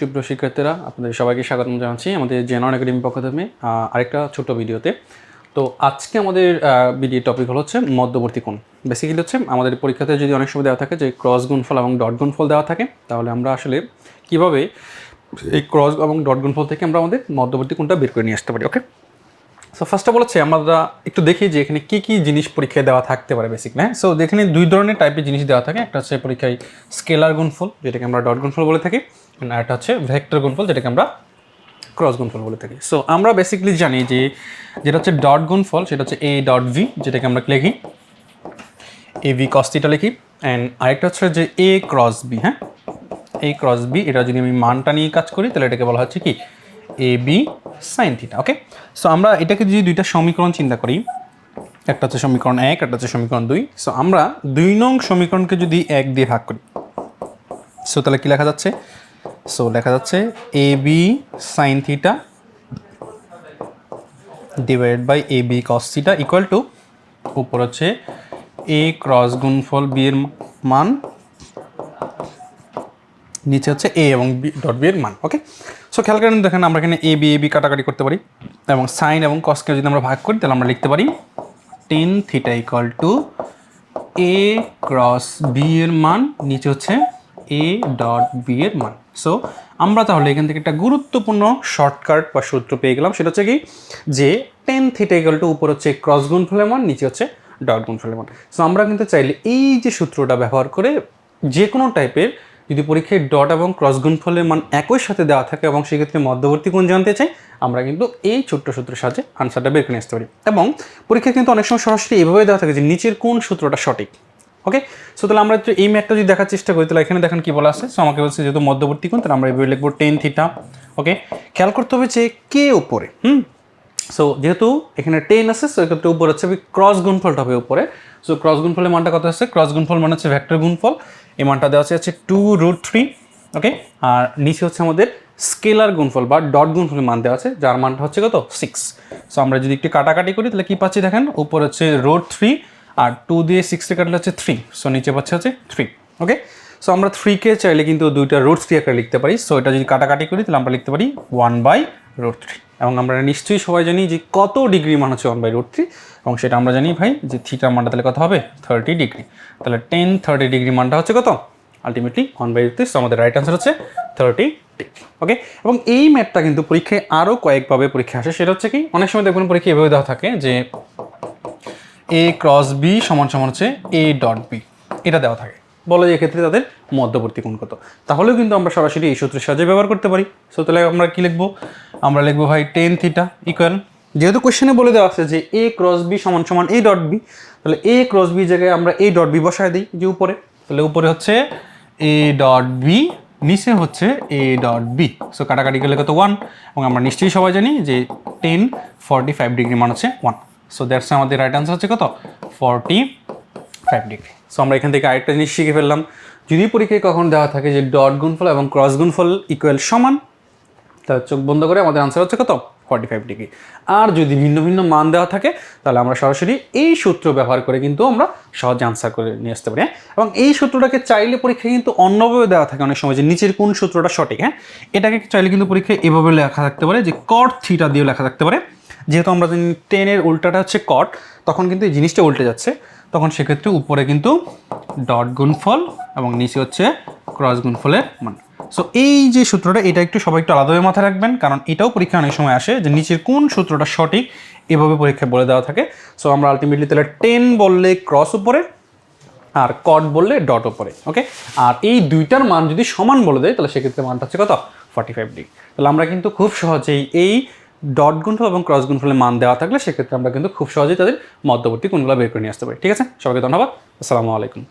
সুপ্রিয় শিক্ষার্থীরা, আপনাদের সবাইকে স্বাগত জানাচ্ছি আমাদের জেনারেল একাডেমি পক্ষ থেকে আরেকটা ছোট ভিডিওতে। তো আজকে আমাদের ভিডিও টপিক হলো হচ্ছে মধ্যবর্তী কোণ। বেসিক্যালি হচ্ছে আমাদের পরীক্ষাতে যদি অনেক সময় দেওয়া থাকে যে ক্রস গুণফল এবং ডট গুণফল দেওয়া থাকে, তাহলে আমরা আসলে কীভাবে এই ক্রস এবং ডট গুণফল থেকে আমরা আমাদের মধ্যবর্তী কোণটা বের করে নিয়ে আসতে পারি okay so first of all হচ্ছে আমরা একটু দেখি যে এখানে কী কী জিনিস পরীক্ষায় দেওয়া থাকতে পারে বেসিক হ্যাঁ? সো এখানে দুই ধরনের টাইপের জিনিস দেওয়া থাকে। একটা হচ্ছে পরীক্ষায় স্কেলার গুণফল, যেটাকে আমরা ডট গুণফল বলে থাকি। আর একটা হচ্ছে ভেক্টর গুণফল, যেটাকে আমরা ক্রস গুণফল বলে থাকি। সো আমরা বেসিক্যালি জানি যে যেটা হচ্ছে ডট গুণফল, সেটা হচ্ছে এ ডট ভি যেটাকে আমরা লিখি। এ ভি কস্তিটা লিখি। অ্যান্ড আরেকটা হচ্ছে যে এ ক্রস বি হ্যাঁ? এ ক্রস বি এটা যদি আমি মানটা নিয়ে কাজ করি, তাহলে এটাকে বলা হচ্ছে কি? A B sine theta okay so আমরা এটাকে যদি দুইটা সমীকরণ চিন্তা করি, একটা হচ্ছে সমীকরণ এক, একটা হচ্ছে সমীকরণ দুই। সো আমরা দুই নং সমীকরণকে যদি এক দিয়ে ভাগ করি সো তাহলে কি লেখা যাচ্ছে? সো লেখা যাচ্ছে A B sine theta divided by A B cos theta equal to উপর হচ্ছে এ ক্রস গুণফল বি এর মান, নিচে হচ্ছে এ এবং বি ডট বি এর মান ওকে সো খেয়াল করেন দেখেন আমরা এখানে এ বি এ বি কাটাকাটি করতে পারি এবং সাইন এবং কসকে যদি আমরা ভাগ করি তাহলে আমরা লিখতে পারি tan theta equal to A cross B এর মান, নিচে হচ্ছে এ ডট বি এর মান। সো আমরা তাহলে এখান থেকে একটা গুরুত্বপূর্ণ শর্টকাট বা সূত্র পেয়ে গেলাম। সেটা হচ্ছে কি? যে টেন থিটা ইকুয়াল টু উপর হচ্ছে ক্রস গুণফলের মান, নিচে হচ্ছে ডট গুণফলের মান। সো আমরা কিন্তু চাইলে এই যে সূত্রটা ব্যবহার করে যে কোনো টাইপের যদি পরীক্ষায় ডট এবং ক্রস গুণফলের মান একই সাথে দেওয়া থাকে এবং সেক্ষেত্রে মধ্যবর্তী কোণ জানতে চাই, আমরা কিন্তু এই ছোট্ট সূত্রের সাহায্যে আনসারটা বের করে আসতে পারি। এবং পরীক্ষায় কিন্তু অনেক সময় সরাসরি এভাবে দেওয়া থাকে যে নিচের কোন সূত্রটা সঠিক। ওকে সো তাহলে আমরা এই ম্যাথটা যদি দেখার চেষ্টা করি, তাহলে এখানে দেখেন কি বলা আছে? সো আমাকে বলছে যেহেতু মধ্যবর্তী কোণ, তাহলে আমরা এভাবে লিখব টেন থিটা ওকে খেয়াল করতে হবে যে কে উপরে, হুম? সো যেহেতু এখানে টেন আছে সো এক্ষেত্রে উপরে হচ্ছে ক্রস গুণফলটা হবে উপরে। সো ক্রস গুণফলের মানটা কত আছে? ক্রস গুণফল মানে হচ্ছে ভেক্টর গুণফল। এই মানটা দেওয়া আছে হচ্ছে টু রুট থ্রি ওকে আর নিচে হচ্ছে আমাদের স্কেলার গুণফল বা ডট গুণফলের মান দেওয়া আছে, যার মানটা হচ্ছে কত? সিক্স সো আমরা যদি একটু কাটাকাটি করি, তাহলে কী পাচ্ছি দেখেন? উপর হচ্ছে রোড থ্রি আর টু দিয়ে সিক্সে কাটলে হচ্ছে থ্রি সো নিচে পাচ্ছে হচ্ছে থ্রি ওকে সো আমরা থ্রিকে চাইলে কিন্তু দুইটা রুট থ্রি আকারে লিখতে পারি সো এটা যদি কাটাকাটি করি তাহলে আমরা লিখতে পারি ওয়ান বাই রুট থ্রি এবং আমরা নিশ্চয়ই সবাই জানি যে কত ডিগ্রি মান হচ্ছে ওয়ান বাই রুট থ্রি এবং সেটা আমরা জানি ভাই যে থিটার মানটা তাহলে কত হবে? থার্টি ডিগ্রি তাহলে টেন থার্টি ডিগ্রি মানটা হচ্ছে কত? Ultimately one by root three so আমাদের রাইট আনসার হচ্ছে থার্টি ওকে এবং এই ম্যাথটা কিন্তু পরীক্ষায় আরও কয়েকভাবে পরীক্ষা আসে, সেটা হচ্ছে কি, অনেক সময় দেখবেন পরীক্ষা এভাবে দেওয়া থাকে যে এ ক্রস বি সমান সমান হচ্ছে এ ডট বি এটা দেওয়া থাকে। বলে যে এক্ষেত্রে তাদের মধ্যবর্তী কোণ কত। তাহলেও কিন্তু আমরা সরাসরি এই সূত্রের সাহায্যে ব্যবহার করতে পারি। সো তাহলে আমরা কি লিখব? আমরা লিখব, ভাই টেন থিটা ইকুয়াল যেহেতু কোশ্চেনে বলে দেওয়া আছে যে এ ক্রস বি সমান সমান এ ডট বি তাহলে এ ক্রস বি জায়গায় আমরা এ ডট বি বসায় দিই যে উপরে। তাহলে উপরে হচ্ছে এ ডট বি নিচে হচ্ছে এ ডট বি সো কাটাকাটি গেলে কত? ওয়ান এবং আমরা নিশ্চয়ই সবাই জানি যে টেন ফর্টি ফাইভ ডিগ্রি মান হচ্ছে ওয়ান সো দ্যাটস আমাদের রাইট আনসার হচ্ছে কত? ফর্টি ফাইভ ডিগ্রি সো আমরা এখান থেকে আরেকটা জিনিস শিখে ফেললাম। যদি পরীক্ষায় কখন দেওয়া থাকে যে ডট গুণফল এবং ক্রস গুণফল ইকুয়াল সমান, তাহলে চোখ বন্ধ করে আমাদের আনসার হচ্ছে কত? ফর্টি ফাইভ ডিগ্রি আর যদি ভিন্ন ভিন্ন মান দেওয়া থাকে, তাহলে আমরা সরাসরি এই সূত্র ব্যবহার করে কিন্তু আমরা সহজে আনসার করে নিয়ে আসতে পারি হ্যাঁ? এবং এই সূত্রটাকে চাইলে পরীক্ষায় কিন্তু অন্যভাবে দেওয়া থাকে অনেক সময় যে নিচের কোন সূত্রটা সঠিক হ্যাঁ? এটাকে চাইলে কিন্তু পরীক্ষায় এভাবে লেখা থাকতে পারে যে কট থিটা দিয়েও লেখা থাকতে পারে। যেহেতু আমরা জানি টেনের উল্টাটা হচ্ছে কট তখন কিন্তু এই জিনিসটা উল্টে যাচ্ছে। তখন সেক্ষেত্রে উপরে কিন্তু ডট গুণফল এবং নিচে হচ্ছে ক্রস গুণফলের মান। সো এই যে সূত্রটা, এটা একটু সবাই একটু আলাদাভাবে মাথায় রাখবেন, কারণ এটাও পরীক্ষা অনেক সময় আসে যে নিচের কোন সূত্রটা সঠিক, এভাবে পরীক্ষায় বলে দেওয়া থাকে। সো আমরা আলটিমেটলি তাহলে টেন বললে ক্রস উপরে, আর কট বললে ডট উপরে ওকে আর এই দুইটার মান যদি সমান বলে দেয়, তাহলে সেক্ষেত্রে মানটা হচ্ছে কত? ফর্টি ফাইভ ডিগ্রি তাহলে আমরা কিন্তু খুব সহজেই এই ডট গুণফল এবং ক্রস গুণফলের মান দেওয়া থাকলে সেক্ষেত্রে আমরা কিন্তু খুব সহজেই তাদের মধ্যবর্তী কোনগুলো বের করে নিয়ে আসতে পারি। ঠিক আছে? সবাইকে ধন্যবাদ। আসসালামু আলাইকুম।